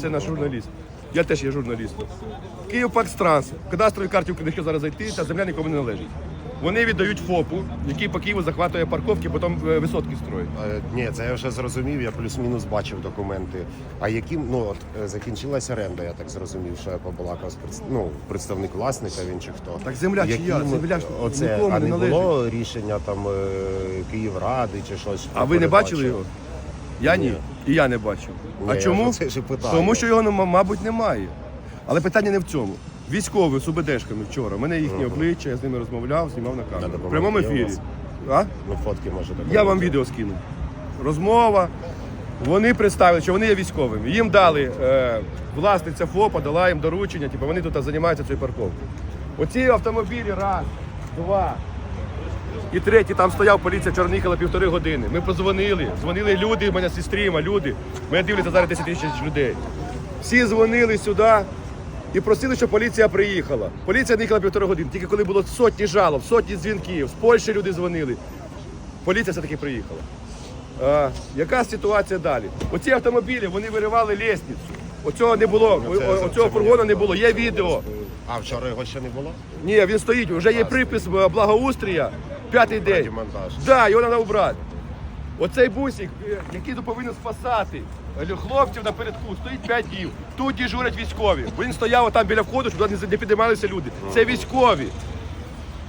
Це наш журналіст. Я теж є журналістом. Київ Пакстранс. Кадастрові карті України, зараз зайти, та земля нікому не належить. Вони віддають ФОПу, який по Києву захватує парковки, потім е, висотки строїть. Е, Ні, це я вже зрозумів, я плюс-мінус бачив документи. А яким ну от е, закінчилася оренда, я так зрозумів, що я побалакав з представ... ну, представник власника, він чи хто. Так земля чия? Яким- Земля ж оце, нікому а не не було рішення там Київради чи щось. А ви не бачили його? Я ні. І я не бачив. А я чому? це ж і. Тому що його, ну, мабуть, немає. Але питання не в цьому. Військові з УБДшками вчора. У мене їхні обличчя, я з ними розмовляв, знімав на камеру. В прямому ефірі. А? Ну, фотки може додати. Я вам відео скину. Розмова. Вони представили, що вони є військовими. Їм дали е, власниця ФОПа, дала їм доручення, типу вони тут займаються цією парковкою. Оці автомобілі раз, два. І третій, там стояв поліція, вчора півтори години. Ми позвонили, дзвонили люди, в мене сестріма, люди. Мене дивляться зараз 10 тисяч людей. Всі дзвонили сюди і просили, щоб поліція приїхала. Поліція не їхала півтори години. Тільки коли було сотні жалоб, сотні дзвінків, з Польщі люди дзвонили. Поліція все-таки приїхала. А, яка ситуація далі? Оці автомобілі вони виривали лестницю. Оцього не було, Ну, оцього це фургона не було. Є відео. А вчора його ще не було? Ні, він стоїть, вже є припис благоустрія, п'ятий день. Радіомонтаж. Да, його треба убрати. Оцей бусик, е, який тут повинен спасати е, хлопців напередку, стоїть 5 днів. Тут дежурять військові. Він стояв там біля входу, щоб не- підіймалися люди. Це військові.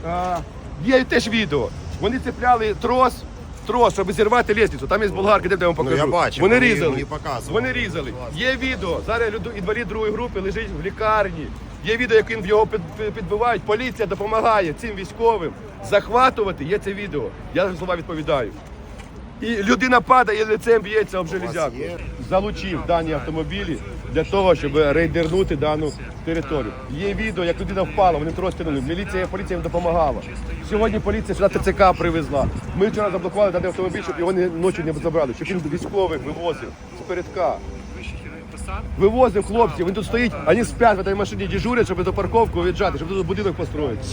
А, є теж відео. Вони цепляли трос, трос, щоб зірвати лестницю. Там є болгарки, де я вам покажу. Ну, я Вони вони різали. Вони різали. Є відео. Зараз інвалід другої групи лежить в лікарні. Є відео, як він його під- під- підбивають. Поліція допомагає цим військовим захватувати. Є це відео. Я за слова відповідаю. І людина падає, лицем б'ється об железяку. Залучив дані автомобілі для того, щоб рейдернути дану територію. Є відео, як людина впала, вони трос тянули. Міліція, поліція їм допомагала. Сьогодні поліція сюди ТЦК привезла. Ми вчора заблокували даний автомобіль, щоб його не- ночі не забрали, щоб він військових вивозив з передка. Вивозив хлопців, він тут стоїть, вони спять в цій машині, дежурять, щоб до парковку віджати, щоб тут будинок построїти.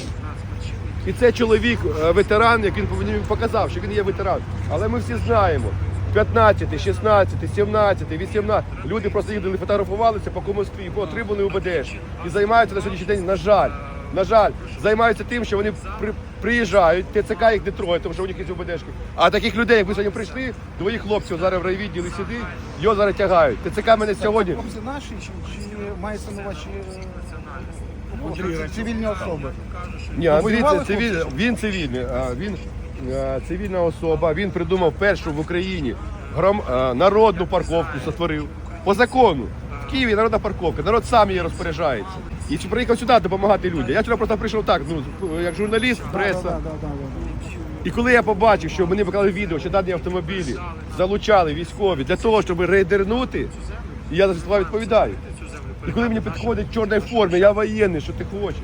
І це чоловік, е, ветеран, як він показав, що він є ветеран. Але ми всі знаємо. 15, 16, 17, 18. Люди просто їздили, фотографувалися по Комоскві, по отримали УБДш. І займаються на сьогоднішній день, на жаль, на жаль, займаються тим, що вони приїжджають, ТЦК їх не троє, тому що у них є УБДшки. А таких людей, як ви сьогодні прийшли, двоїх хлопців зараз в райвідділі сидить, його зараз тягають. ТЦК мене сьогодні. Хлопці наші чи, чи мається на увазі е, цивільні особи? Ні, Андрій це цивіль... він цивільний. а, Він а, цивільна особа. Він придумав першу в Україні гром... а, народну парковку сотворив. По закону. В Києві народна парковка. Народ сам її розпоряджається. І чи приїхав сюди допомагати людям. Я вчора просто прийшов так, ну як журналіст, преса. І коли я побачив, що мені показали відео, що дані автомобілі залучали військові для того, щоб рейдернути, і я за слова відповідаю. І коли мені підходить в чорній формі, я воєнний, що ти хочеш?